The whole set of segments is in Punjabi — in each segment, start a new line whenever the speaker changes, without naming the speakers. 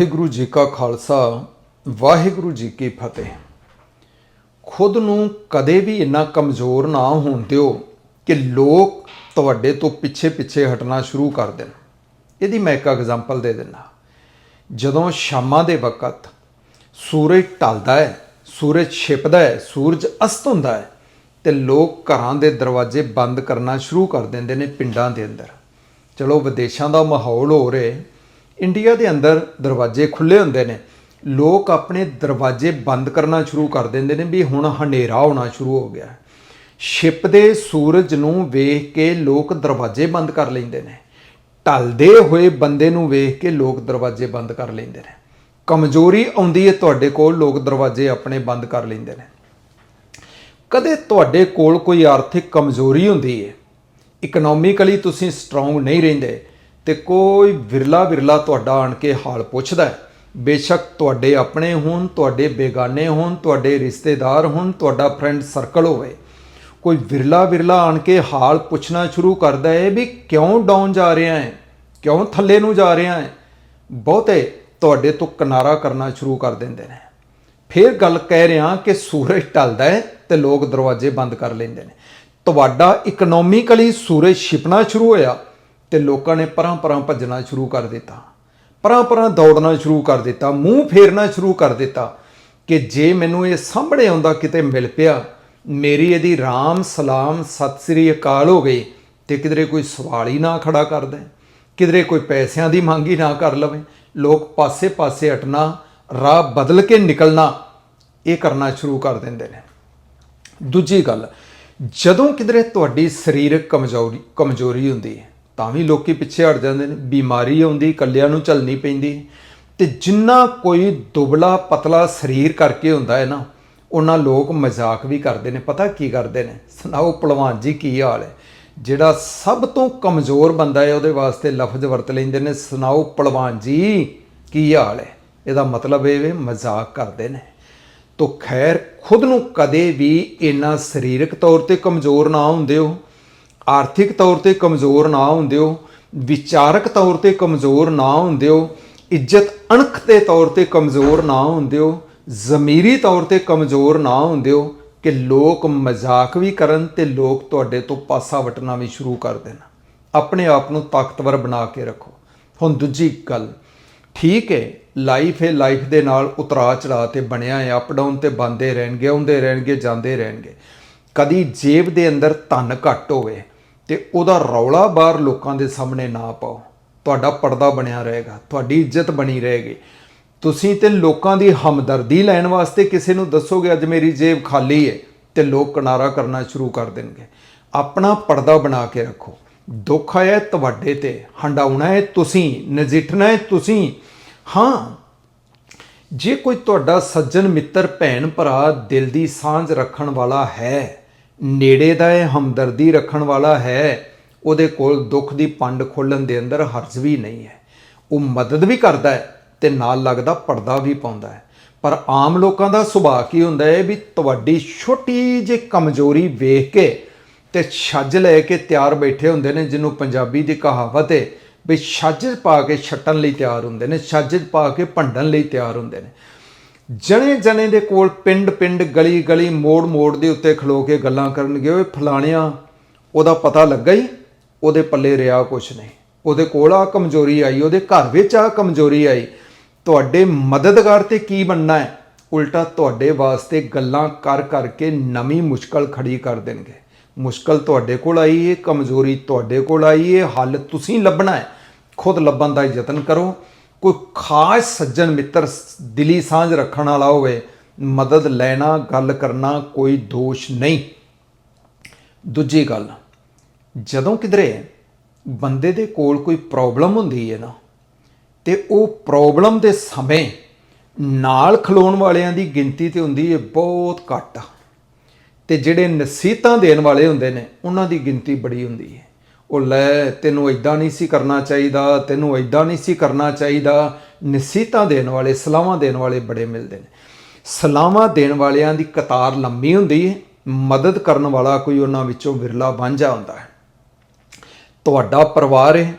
ਵਾਹਿਗੁਰੂ ਜੀ ਕਾ ਖਾਲਸਾ, ਵਾਹਿਗੁਰੂ ਜੀ ਕੀ ਫਤਿਹ। ਖੁਦ ਨੂੰ ਕਦੇ ਵੀ ਇੰਨਾ ਕਮਜ਼ੋਰ ਨਾ ਹੋਣ ਦਿਓ ਕਿ ਲੋਕ ਤੁਹਾਡੇ ਤੋਂ ਪਿੱਛੇ ਪਿੱਛੇ ਹਟਣਾ ਸ਼ੁਰੂ ਕਰ ਦੇਣ। ਇਹਦੀ ਮੈਂ ਇੱਕ ਐਗਜ਼ਾਮਪਲ ਦੇ ਦਿੰਦਾ। ਜਦੋਂ ਸ਼ਾਮਾਂ ਦੇ ਵਕਤ ਸੂਰਜ ਢਲਦਾ ਹੈ, ਸੂਰਜ ਛਿਪਦਾ ਹੈ, ਸੂਰਜ ਅਸਤ ਹੁੰਦਾ ਹੈ, ਤੇ ਲੋਕ ਘਰਾਂ ਦੇ ਦਰਵਾਜ਼ੇ ਬੰਦ ਕਰਨਾ ਸ਼ੁਰੂ ਕਰ ਦਿੰਦੇ ਨੇ ਪਿੰਡਾਂ ਦੇ ਅੰਦਰ। ਚਲੋ ਵਿਦੇਸ਼ਾਂ ਦਾ ਮਾਹੌਲ ਹੋ ਰਿਹਾ ਇੰਡੀਆ ਦੇ ਅੰਦਰ ਦਰਵਾਜ਼ੇ ਖੁੱਲੇ ਹੁੰਦੇ ਨੇ। ਲੋਕ ਆਪਣੇ ਦਰਵਾਜ਼ੇ ਬੰਦ ਕਰਨਾ ਸ਼ੁਰੂ ਕਰ ਦਿੰਦੇ ਨੇ ਵੀ ਹੁਣ ਹਨੇਰਾ ਹੋਣਾ ਸ਼ੁਰੂ ਹੋ ਗਿਆ ਛਿਪਦੇ ਸੂਰਜ ਨੂੰ ਵੇਖ ਕੇ ਲੋਕ ਦਰਵਾਜ਼ੇ ਬੰਦ ਕਰ ਲੈਂਦੇ ਨੇ। ਢਲਦੇ ਹੋਏ ਬੰਦੇ ਨੂੰ ਵੇਖ ਕੇ ਲੋਕ ਦਰਵਾਜ਼ੇ ਬੰਦ ਕਰ ਲੈਂਦੇ ਨੇ। ਕਮਜ਼ੋਰੀ ਆਉਂਦੀ ਹੈ ਤੁਹਾਡੇ ਕੋਲ, ਲੋਕ ਦਰਵਾਜ਼ੇ ਆਪਣੇ ਬੰਦ ਕਰ ਲੈਂਦੇ ਨੇ। ਕਦੇ ਤੁਹਾਡੇ ਕੋਲ ਕੋਈ ਆਰਥਿਕ ਕਮਜ਼ੋਰੀ ਹੁੰਦੀ ਹੈ? ਇਕਨੋਮਿਕਲੀ ਤੁਸੀਂ ਸਟਰੋਂਗ ਨਹੀਂ ਰਹਿੰਦੇ। ਤੇ ਕੋਈ ਵਿਰਲਾ ਵਿਰਲਾ ਤੁਹਾਡਾ ਆਣ ਕੇ ਹਾਲ ਪੁੱਛਦਾ ਹੈ। ਬੇਸ਼ੱਕ ਤੁਹਾਡੇ ਆਪਣੇ ਹੋਣ, ਤੁਹਾਡੇ ਬੇਗਾਨੇ ਹੋਣ, ਤੁਹਾਡੇ ਰਿਸ਼ਤੇਦਾਰ ਹੋਣ, ਤੁਹਾਡਾ ਫਰੈਂਡ ਸਰਕਲ ਹੋਵੇ। ਕੋਈ ਵਿਰਲਾ ਵਿਰਲਾ ਆਣ ਕੇ ਹਾਲ ਪੁੱਛਣਾ ਸ਼ੁਰੂ ਕਰਦਾ ਹੈ ਵੀ ਕਿਉਂ ਡਾਊਨ ਜਾ ਰਿਹਾ ਹੈ, ਕਿਉਂ ਥੱਲੇ ਨੂੰ ਜਾ ਰਿਹਾ ਹੈ। ਬਹੁਤੇ ਤੁਹਾਡੇ ਤੋਂ ਕਿਨਾਰਾ ਕਰਨਾ ਸ਼ੁਰੂ ਕਰ ਦਿੰਦੇ ਨੇ। ਫਿਰ ਗੱਲ ਕਹਿ ਰਿਹਾ ਕਿ ਸੂਰਜ ਢਲਦਾ ਹੈ ਤੇ ਲੋਕ ਦਰਵਾਜ਼ੇ ਬੰਦ ਕਰ ਲੈਂਦੇ ਨੇ। ਤੁਹਾਡਾ ਇਕਨੋਮਿਕਲੀ ਸੂਰਜ ਛਿਪਣਾ ਸ਼ੁਰੂ ਹੋਇਆ। ਤੇ ਲੋਕਾਂ ਨੇ ਪਰਾਂ ਪਰਾਂ ਭੱਜਣਾ ਸ਼ੁਰੂ ਕਰ ਦਿੱਤਾ। ਪਰਾਂ ਪਰਾਂ ਦੌੜਨਾ ਸ਼ੁਰੂ ਕਰ ਦਿੱਤਾ, ਮੂੰਹ ਫੇਰਨਾ ਸ਼ੁਰੂ ਕਰ ਦਿੱਤਾ ਕਿ ਜੇ ਮੈਨੂੰ ਇਹ ਸਾਹਮਣੇ ਆਉਂਦਾ ਕਿਤੇ ਮਿਲ ਪਿਆ, ਮੇਰੀ ਇਹਦੀ ਰਾਮ ਸਲਾਮ ਸਤਿ ਸ੍ਰੀ ਅਕਾਲ ਹੋ ਗਈ ਤੇ ਕਿਧਰੇ ਕੋਈ ਸਵਾਲ ਹੀ ਨਾ ਖੜਾ ਕਰਦਾ ਕਿਧਰੇ ਕੋਈ ਪੈਸਿਆਂ ਦੀ ਮੰਗ ਹੀ ਨਾ ਕਰ ਲਵੇ। ਲੋਕ ਪਾਸੇ-ਪਾਸੇ ਹਟਣਾ, ਰਾਹ ਬਦਲ ਕੇ ਨਿਕਲਣਾ, ਇਹ ਕਰਨਾ ਸ਼ੁਰੂ ਕਰ ਦਿੰਦੇ ਨੇ। ਦੂਜੀ ਗੱਲ, ਜਦੋਂ ਕਿਧਰੇ ਤੁਹਾਡੀ ਸਰੀਰਕ ਕਮਜ਼ੋਰੀ ਕਮਜ਼ੋਰੀ ਹੁੰਦੀ ਹੈ ਤਾਂ ਵੀ ਲੋਕੀ ਪਿੱਛੇ ਹਟ ਜਾਂਦੇ ਨੇ। ਬਿਮਾਰੀ ਆਉਂਦੀ ਕੱਲਿਆਂ ਨੂੰ ਝੱਲਣੀ ਪੈਂਦੀ ਤੇ ਜਿੰਨਾ ਕੋਈ ਦੁਬਲਾ ਪਤਲਾ ਸਰੀਰ ਕਰਕੇ ਹੁੰਦਾ ਹੈ ਨਾ, ਉਹਨਾਂ ਲੋਕ ਮਜ਼ਾਕ ਵੀ ਕਰਦੇ ਨੇ। ਪਤਾ ਕੀ ਕਰਦੇ ਨੇ? ਸੁਣਾਓ ਪਹਿਲਵਾਨ ਜੀ, ਕੀ ਹਾਲ ਹੈ? ਜਿਹੜਾ ਸਭ ਤੋਂ ਕਮਜ਼ੋਰ ਬੰਦਾ ਹੈ, ਉਹਦੇ ਵਾਸਤੇ ਲਫ਼ਜ਼ ਵਰਤ ਲੈਂਦੇ ਨੇ। ਸੁਣਾਓ ਪਹਿਲਵਾਨ ਜੀ, ਕੀ ਹਾਲ ਹੈ? ਇਹਦਾ ਮਤਲਬ ਇਹ ਵੇ, ਮਜ਼ਾਕ ਕਰਦੇ ਨੇ। ਤੋ ਖੈਰ, ਖੁਦ ਨੂੰ ਕਦੇ ਵੀ ਇੰਨਾ ਸਰੀਰਕ ਤੌਰ ਤੇ ਕਮਜ਼ੋਰ ਨਾ ਹੁੰਦੇ ਹੋ। ਆਰਥਿਕ ਤੌਰ ਤੇ ਕਮਜ਼ੋਰ ਨਾ ਹੁੰਦੇ ਹੋ ਵਿਚਾਰਕ ਤੌਰ ਤੇ ਕਮਜ਼ੋਰ ਨਾ ਹੁੰਦੇ ਹੋ ਇੱਜ਼ਤ ਅਣਖ ਦੇ ਤੌਰ ਤੇ ਕਮਜ਼ੋਰ ਨਾ ਹੁੰਦੇ ਹੋ ਜ਼ਮੀਰੀ ਤੌਰ ਤੇ ਕਮਜ਼ੋਰ ਨਾ ਹੁੰਦੇ ਹੋ ਕਿ ਲੋਕ ਮਜ਼ਾਕ ਵੀ ਕਰਨ ਤੇ ਲੋਕ ਤੁਹਾਡੇ ਤੋਂ ਪਾਸਾ ਵਟਣਾ ਵੀ ਸ਼ੁਰੂ ਕਰ ਦੇਣ। ਆਪਣੇ ਆਪ ਨੂੰ ਤਾਕਤਵਰ ਬਣਾ ਕੇ ਰੱਖੋ। ਹੁਣ ਦੂਜੀ ਗੱਲ, ਠੀਕ ਹੈ ਲਾਈਫ ਹੈ ਲਾਈਫ ਦੇ ਨਾਲ ਉਤਰਾ ਚੜਾ ਤੇ ਬਣਿਆ ਹੈ ਅਪ ਡਾਊਨ ਤੇ ਬੰਦੇ ਰਹਿਣਗੇ, ਆਉਂਦੇ ਰਹਿਣਗੇ, ਜਾਂਦੇ ਰਹਿਣਗੇ। ਕਦੀ ਜੇਬ ਦੇ ਅੰਦਰ ਧਨ ਘੱਟ ਹੋਵੇ ਤੇ ਉਹਦਾ ਰੌਲਾ ਬਾਹਰ ਲੋਕਾਂ ਦੇ ਸਾਹਮਣੇ ਨਾ ਪਾਓ। ਤੁਹਾਡਾ ਪਰਦਾ ਬਣਿਆ ਰਹੇਗਾ, ਤੁਹਾਡੀ ਇੱਜ਼ਤ ਬਣੀ ਰਹੇਗੀ। ਤੁਸੀਂ ਤੇ ਲੋਕਾਂ ਦੀ ਹਮਦਰਦੀ ਲੈਣ ਵਾਸਤੇ ਕਿਸੇ ਨੂੰ ਦੱਸੋਗੇ, ਅੱਜ ਮੇਰੀ ਜੇਬ ਖਾਲੀ ਹੈ ਤੇ ਲੋਕ ਕਿਨਾਰਾ ਕਰਨਾ ਸ਼ੁਰੂ ਕਰ ਦੇਣਗੇ। ਆਪਣਾ ਪਰਦਾ ਬਣਾ ਕੇ ਰੱਖੋ। ਦੁੱਖ ਆਇਆ ਤੁਹਾਡੇ ਤੇ, ਹੰਡਾਉਣਾ ਹੈ ਤੁਸੀਂ, ਨਜਿੱਠਣਾ ਹੈ ਤੁਸੀਂ। ਹਾਂ, ਜੇ ਕੋਈ ਤੁਹਾਡਾ ਸੱਜਣ ਮਿੱਤਰ ਭੈਣ ਭਰਾ ਦਿਲ ਦੀ ਸਾਂਝ ਰੱਖਣ ਵਾਲਾ ਹੈ ਨੇੜੇ ਦਾ ਹੈ ਹਮਦਰਦੀ ਰੱਖਣ ਵਾਲਾ ਹੈ, ਉਹਦੇ ਕੋਲ ਦੁੱਖ ਦੀ ਪੰਡ ਖੋਲਣ ਦੇ ਅੰਦਰ ਹਰਜ ਵੀ ਨਹੀਂ ਹੈ। ਉਹ ਮਦਦ ਵੀ ਕਰਦਾ ਹੈ ਤੇ ਨਾਲ ਲੱਗਦਾ ਪਰਦਾ ਵੀ ਪਾਉਂਦਾ ਹੈ। ਪਰ ਆਮ ਲੋਕਾਂ ਦਾ ਸੁਭਾਅ ਕੀ ਹੁੰਦਾ ਹੈ ਵੀ ਤੁਹਾਡੀ ਛੋਟੀ ਜਿਹੀ ਕਮਜ਼ੋਰੀ ਵੇਖ ਕੇ ਤੇ ਛੱਜ ਲੈ ਕੇ ਤਿਆਰ ਬੈਠੇ ਹੁੰਦੇ ਨੇ, ਜਿਹਨੂੰ ਪੰਜਾਬੀ ਦੀ ਕਹਾਵਤ ਹੈ ਵੀ ਛੱਜ ਪਾ ਕੇ ਛੱਟਣ ਲਈ ਤਿਆਰ ਹੁੰਦੇ ਨੇ, ਛੱਜ ਪਾ ਕੇ ਭੰਡਣ ਲਈ ਤਿਆਰ ਹੁੰਦੇ ਨੇ। ਜਣੇ ਜਣੇ ਦੇ ਕੋਲ ਪਿੰਡ ਪਿੰਡ ਗਲੀ ਗਲੀ ਮੋੜ ਮੋੜ ਦੇ ਉੱਤੇ ਖਲੋ ਕੇ ਗੱਲਾਂ ਕਰਨਗੇ, ਓਏ ਫਲਾਣਿਆਂ, ਉਹਦਾ ਪਤਾ ਲੱਗਾ ਹੀ ਉਹਦੇ ਪੱਲੇ ਰਿਆ ਕੁਛ ਨਹੀਂ। ਉਹਦੇ ਕੋਲ ਆ ਕਮਜ਼ੋਰੀ ਆਈ, ਉਹਦੇ ਘਰ ਵਿੱਚ ਆ ਕਮਜ਼ੋਰੀ ਆਈ। ਤੁਹਾਡੇ ਮਦਦਗਾਰ ਤੇ ਕੀ ਬਣਨਾ ਹੈ? ਉਲਟਾ ਤੁਹਾਡੇ ਵਾਸਤੇ ਗੱਲਾਂ ਕਰ ਕਰਕੇ ਨਵੀਂ ਮੁਸ਼ਕਲ ਖੜੀ ਕਰ ਦੇਣਗੇ। ਮੁਸ਼ਕਲ ਤੁਹਾਡੇ ਕੋਲ ਆਈ ਹੈ ਕਮਜ਼ੋਰੀ ਤੁਹਾਡੇ ਕੋਲ ਆਈ ਹੈ ਹੱਲ ਤੁਸੀਂ ਲੱਭਣਾ ਹੈ। ਖੁਦ ਲੱਭਣ ਦਾ ਯਤਨ ਕਰੋ ਕੋਈ ਖਾਸ ਸੱਜਣ ਮਿੱਤਰ ਸ- ਦਿਲੀ ਸਾਂਝ ਰੱਖਣ ਵਾਲਾ ਹੋਵੇ, ਮਦਦ ਲੈਣਾ, ਗੱਲ ਕਰਨਾ ਕੋਈ ਦੋਸ਼ ਨਹੀਂ। ਦੂਜੀ ਗੱਲ, ਜਦੋਂ ਕਿਧਰੇ ਬੰਦੇ ਦੇ ਕੋਲ ਕੋਈ ਪ੍ਰੋਬਲਮ ਹੁੰਦੀ ਹੈ ਨਾ, ਤੇ ਉਹ ਪ੍ਰੋਬਲਮ ਦੇ ਸਮੇਂ ਨਾਲ ਖਲੋਣ ਵਾਲਿਆਂ ਦੀ ਗਿਣਤੀ ਤੇ ਹੁੰਦੀ ਹੈ ਬਹੁਤ ਘੱਟ। ਤੇ ਜਿਹੜੇ ਨਸੀਹਤਾਂ ਦੇਣ ਵਾਲੇ ਹੁੰਦੇ ਨੇ, ਉਹਨਾਂ ਦੀ ਗਿਣਤੀ ਬੜੀ ਹੁੰਦੀ ਹੈ ਉਹ ਲੈ, ਤੈਨੂੰ ਇਦਾਂ ਨਹੀਂ ਸੀ ਕਰਨਾ ਚਾਹੀਦਾ, ਤੈਨੂੰ ਇਦਾਂ ਨਹੀਂ ਸੀ ਕਰਨਾ ਚਾਹੀਦਾ। ਨਸੀਹਤਾਂ ਦੇਣ ਵਾਲੇ, ਸਲਾਹਾਂ ਦੇਣ ਵਾਲੇ ਬੜੇ ਮਿਲਦੇ ਨੇ। ਸਲਾਹਾਂ ਦੇਣ ਵਾਲਿਆਂ ਦੀ ਕਤਾਰ ਲੰਮੀ ਹੁੰਦੀ ਹੈ ਮਦਦ ਕਰਨ ਵਾਲਾ ਕੋਈ ਉਹਨਾਂ ਵਿੱਚੋਂ ਵਿਰਲਾ ਵਾਂਝਾ ਹੁੰਦਾ ਹੈ। ਤੁਹਾਡਾ ਪਰਿਵਾਰ ਹੈ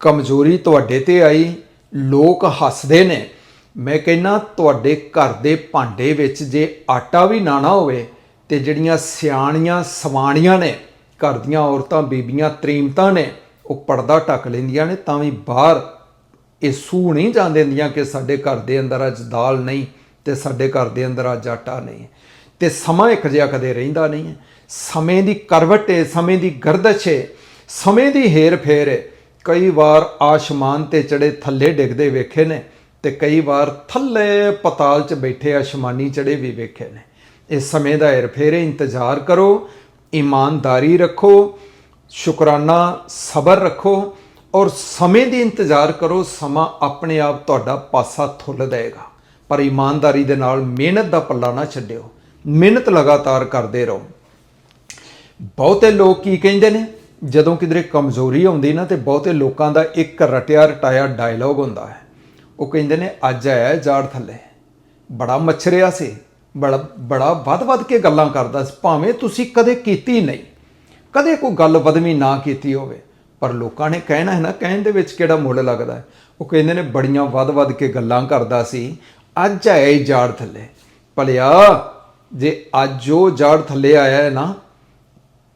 ਕਮਜ਼ੋਰੀ ਤੁਹਾਡੇ ਤੇ ਆਈ, ਲੋਕ ਹੱਸਦੇ ਨੇ। ਮੈਂ ਕਹਿੰਨਾ ਤੁਹਾਡੇ ਘਰ ਦੇ ਭਾਂਡੇ ਵਿੱਚ ਜੇ ਆਟਾ ਵੀ ਨਾ ਨਾ ਹੋਵੇ ਤੇ ਜਿਹੜੀਆਂ ਸਿਆਣੀਆਂ ਸਵਾਣੀਆਂ ਨੇ ਘਰ ਦੀਆਂ ਔਰਤਾਂ, ਬੀਬੀਆਂ ਤਰੀਮਤਾਂ ਨੇ, ਉਹ ਪਰਦਾ ਢੱਕ ਲੈਂਦੀਆਂ ਨੇ, ਤਾਂ ਵੀ ਬਾਹਰ ਇਹ ਸੂ ਨਹੀਂ ਜਾਣ ਦਿੰਦੀਆਂ ਕਿ ਸਾਡੇ ਘਰ ਦੇ ਅੰਦਰ ਅੱਜ ਦਾਲ ਨਹੀਂ ਤੇ ਸਾਡੇ ਘਰ ਦੇ ਅੰਦਰ ਅੱਜ ਆਟਾ ਨਹੀਂ ਹੈ। ਤੇ ਸਮਾਂ ਇੱਕ ਜਿਹਾ ਕਦੇ ਰਹਿੰਦਾ ਨਹੀਂ ਹੈ। ਸਮੇਂ ਦੀ ਕਰਵਟ ਹੈ, ਸਮੇਂ ਦੀ ਗਰਦਸ਼ ਹੈ, ਸਮੇਂ ਦੀ ਹੇਰ ਫੇਰ ਹੈ। ਕਈ ਵਾਰ ਆਸਮਾਨ ਤੇ ਚੜੇ ਥੱਲੇ ਡਿੱਗਦੇ ਵੇਖੇ ਨੇ ਤੇ ਕਈ ਵਾਰ ਥੱਲੇ ਪਤਾਲ 'ਚ ਬੈਠੇ ਆਸਮਾਨੀ ਚੜੇ ਵੀ ਵੇਖੇ ਨੇ। ਇਸ ਸਮੇਂ ਦਾ ਹੇਰ ਫੇਰ ਇੰਤਜ਼ਾਰ ਕਰੋ ਇਮਾਨਦਾਰੀ ਰੱਖੋ, ਸ਼ੁਕਰਾਨਾ, ਸਬਰ ਰੱਖੋ ਔਰ ਸਮੇਂ ਦੀ ਇੰਤਜ਼ਾਰ ਕਰੋ, ਸਮਾਂ ਆਪਣੇ ਆਪ ਤੁਹਾਡਾ ਪਾਸਾ ਥੁੱਲ ਦੇਗਾ ਪਰ ਇਮਾਨਦਾਰੀ ਦੇ ਨਾਲ ਮਿਹਨਤ ਦਾ ਪੱਲਾ ਨਾ ਛੱਡਿਓ, ਮਿਹਨਤ ਲਗਾਤਾਰ ਕਰਦੇ ਰਹੋ। ਬਹੁਤੇ ਲੋਕ ਕੀ ਕਹਿੰਦੇ ਨੇ? ਜਦੋਂ ਕਿਧਰੇ ਕਮਜ਼ੋਰੀ ਆਉਂਦੀ ਨਾ ਤੇ ਬਹੁਤੇ ਲੋਕਾਂ ਦਾ ਇੱਕ ਰਟਿਆ ਰਟਾਇਆ ਡਾਇਲੌਗ ਹੁੰਦਾ ਹੈ। ਉਹ ਕਹਿੰਦੇ ਨੇ, ਅੱਜ ਆਇਆ ਜਾੜ ਥੱਲੇ। ਬੜਾ ਮੱਛਰਿਆ ਸੀ। ਬੜਾ ਬੜਾ ਵੱਧ-ਵੱਧ ਕੇ ਗੱਲਾਂ ਕਰਦਾ ਸੀ। ਭਾਵੇਂ ਤੁਸੀਂ ਕਦੇ ਕੀਤੀ ਨਹੀਂ, ਕਦੇ ਕੋਈ ਗੱਲ ਵਦਵੀ ਨਾ ਕੀਤੀ ਹੋਵੇ, ਪਰ ਲੋਕਾਂ ਨੇ ਕਹਿਣਾ ਹੈ ਨਾ, ਕਹਿਣ ਦੇ ਵਿੱਚ ਕਿਹੜਾ ਮੁੱਲ ਲੱਗਦਾ ਹੈ? ਉਹ ਕਹਿੰਦੇ ਨੇ ਬੜੀਆਂ ਵੱਧ-ਵੱਧ ਕੇ ਗੱਲਾਂ ਕਰਦਾ ਸੀ। ਅੱਜ ਆਇਆ ਹੀ ਜਾੜ ਥੱਲੇ। ਭਲਿਆ, ਜੇ ਅੱਜ ਉਹ ਜਾੜ ਥੱਲੇ ਆਇਆ ਹੈ ਨਾ,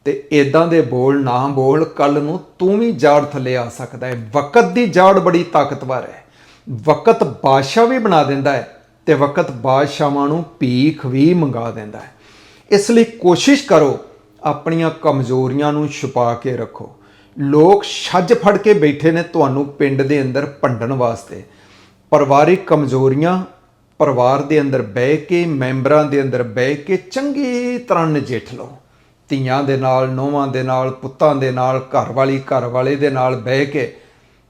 ਤੇ ਇਦਾਂ ਦੇ ਬੋਲ ਨਾ ਬੋਲ ਕੱਲ ਨੂੰ ਤੂੰ ਵੀ ਜਾੜ ਥੱਲੇ ਆ ਸਕਦਾ ਹੈ। ਵਕਤ ਦੀ ਜਾੜ ਬੜੀ ਤਾਕਤਵਰ ਹੈ। ਵਕਤ ਬਾਦਸ਼ਾਹ ਵੀ ਬਣਾ ਦਿੰਦਾ ਹੈ। ਤੇ ਵਕਤ ਬਾਦਸ਼ਾਹਾਂ ਨੂੰ ਭੀਖ ਵੀ ਮੰਗਾ ਦਿੰਦਾ ਹੈ। ਇਸ ਲਈ ਕੋਸ਼ਿਸ਼ ਕਰੋ ਆਪਣੀਆਂ ਕਮਜ਼ੋਰੀਆਂ ਨੂੰ ਛੁਪਾ ਕੇ ਰੱਖੋ। ਲੋਕ ਛੱਜ ਫੜ ਕੇ ਬੈਠੇ ਨੇ ਤੁਹਾਨੂੰ ਪਿੰਡ ਦੇ ਅੰਦਰ ਭੰਡਣ ਵਾਸਤੇ। ਪਰਿਵਾਰਿਕ ਕਮਜ਼ੋਰੀਆਂ ਪਰਿਵਾਰ ਦੇ ਅੰਦਰ ਬਹਿ ਕੇ, ਮੈਂਬਰਾਂ ਦੇ ਅੰਦਰ ਬਹਿ ਕੇ ਚੰਗੀ ਤਰ੍ਹਾਂ ਨਜਿੱਠ ਲਓ। ਧੀਆਂ ਦੇ ਨਾਲ, ਨੋਵਾਂ ਦੇ ਨਾਲ, ਪੁੱਤਾਂ ਦੇ ਨਾਲ ਘਰ ਵਾਲੀ ਘਰ ਵਾਲੇ ਦੇ ਨਾਲ ਬਹਿ ਕੇ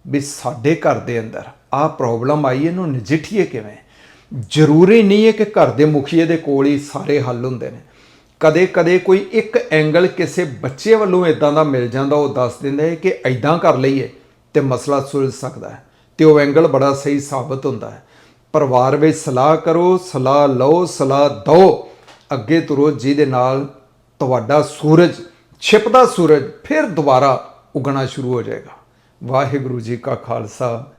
ਵੀ ਸਾਡੇ ਘਰ ਦੇ ਅੰਦਰ ਆਹ ਪ੍ਰੋਬਲਮ ਆਈ, ਇਹਨੂੰ ਨਜਿੱਠੀਏ ਕਿਵੇਂ? ਜ਼ਰੂਰੀ ਨਹੀਂ ਹੈ ਕਿ ਘਰ ਦੇ ਮੁਖੀਏ ਦੇ ਕੋਲ ਹੀ ਸਾਰੇ ਹੱਲ ਹੁੰਦੇ ਨੇ। ਕਦੇ ਕਦੇ ਕੋਈ ਇੱਕ ਐਂਗਲ ਕਿਸੇ ਬੱਚੇ ਵੱਲੋਂ ਇਦਾਂ ਦਾ ਮਿਲ ਜਾਂਦਾ, ਉਹ ਦੱਸ ਦਿੰਦਾ ਹੈ ਕਿ ਐਦਾਂ ਕਰ ਲਈਏ ਤੇ ਮਸਲਾ ਸੁਲਝ ਸਕਦਾ ਹੈ ਤੇ ਉਹ ਐਂਗਲ ਬੜਾ ਸਹੀ ਸਾਬਤ ਹੁੰਦਾ ਹੈ। ਪਰਿਵਾਰ ਵਿੱਚ ਸਲਾਹ ਕਰੋ, ਸਲਾਹ ਲਓ, ਸਲਾਹ ਦਿਓ। ਅੱਗੇ ਤੁਰੋ ਜਿਹਦੇ ਨਾਲ ਤੁਹਾਡਾ ਸੂਰਜ ਛਿਪਦਾ ਸੂਰਜ, ਫਿਰ ਦੁਬਾਰਾ ਉਗਣਾ ਸ਼ੁਰੂ ਹੋ ਜਾਏਗਾ। ਵਾਹਿਗੁਰੂ ਜੀ ਕਾ ਖਾਲਸਾ।